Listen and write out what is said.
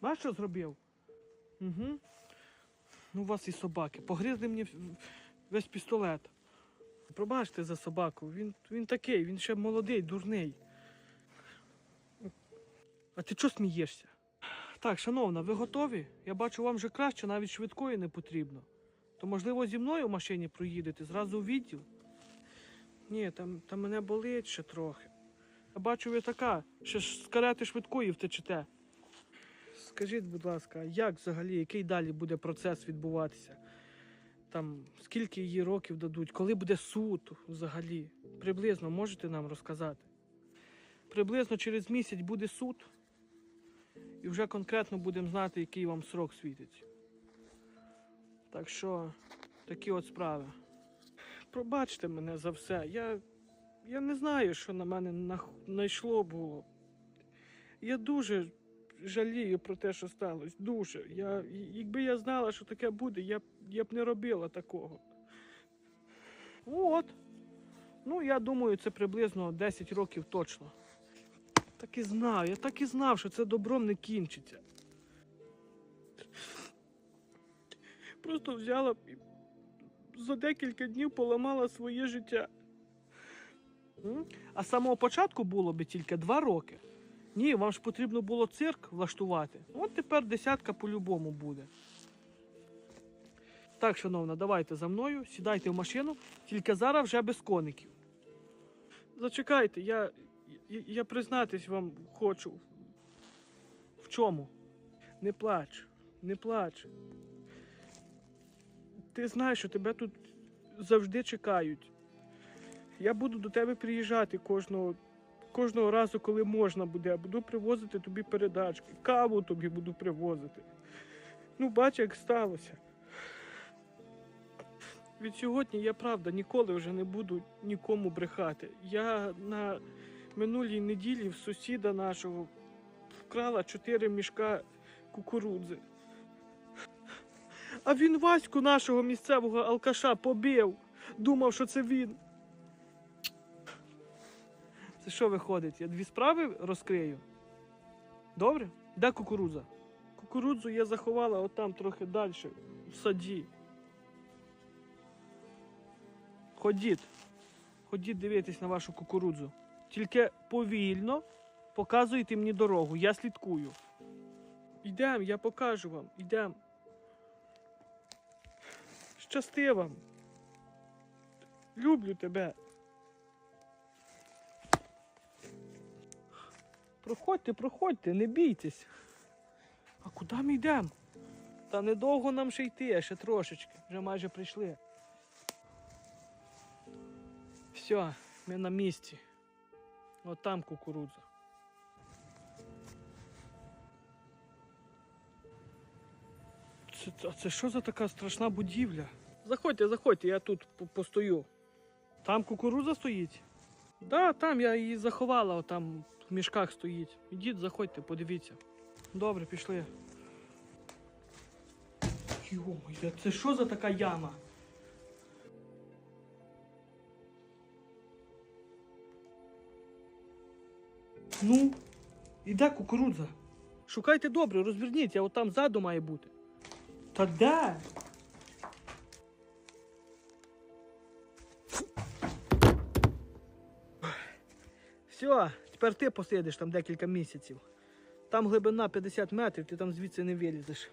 Бачиш, що зробив? Угу. Ну, у вас і собаки. Погризли мені весь пістолет. Пробачте за собаку. Він, він такий, він ще молодий, дурний. А ти чого смієшся? Так, шановна, ви готові? Я бачу, вам вже краще, навіть швидкої не потрібно. То, можливо, зі мною в машині проїдете, зразу у відділ? Ні, там, там мене болить ще трохи. Я бачу, ви така, ще з карети швидкої втечете. Скажіть, будь ласка, як взагалі, який далі буде процес відбуватися? Там скільки її років дадуть, коли буде суд взагалі? Приблизно можете нам розказати? Приблизно через місяць буде суд, і вже конкретно будемо знати, який вам срок світить. Так що, такі от справи. Пробачте мене за все. Я, я не знаю, що на мене нах- найшло було. Я дуже жалію про те, що сталося. Дуже. Я, якби я знала, що таке буде, я, б- я б не робила такого. От. Ну, я думаю, це приблизно 10 років точно. Так і знав, я так і знав, що це добром не кінчиться. Просто взяла б і за декілька днів поламала своє життя. А з самого початку було би тільки два роки. Ні, вам ж потрібно було цирк влаштувати. От тепер десятка по-любому буде. Так, шановна, давайте за мною, сідайте в машину, тільки зараз вже без коників. Зачекайте, я, я, я признатись вам хочу. В чому? Не плач, не плач. Ти знаєш, що тебе тут завжди чекають. Я буду до тебе приїжджати кожного, кожного разу, коли можна буде. Я буду привозити тобі передачки, каву тобі буду привозити. Ну, бач, як сталося. Від сьогодні я правда ніколи вже не буду нікому брехати. Я на минулій неділі в сусіда нашого вкрала чотири мішка кукурудзи. А він Ваську нашого місцевого алкаша побив. Думав, що це він. Це що виходить? Я дві справи розкрию? Добре? Де кукурудза? Кукурудзу я заховала отам трохи далі, в саді. Ходіть. Ходіть дивитись на вашу кукурудзу. Тільки повільно показуйте мені дорогу, я слідкую. Йдем, я покажу вам. Йдем. Щасти вам. Люблю тебе. Проходьте, проходьте, не бійтесь. А куди ми йдемо? Та недовго нам ще йти, ще трошечки. Вже майже прийшли. Все, ми на місці. От там кукурудза. Це, а це що за така страшна будівля? Заходьте, заходьте, я тут постою. Там кукурудза стоїть? Да, там я її заховала, там в мішках стоїть. Ідіть, заходьте, подивіться. Добре, пішли. Йо-моє, це що за така яма? Ну, іде кукурудза. Шукайте добре, розверніться, от там ззаду має бути. Та де? Все, тепер ти посидиш там декілька місяців. Там глибина 50 метрів, ти там звідси не вилізеш.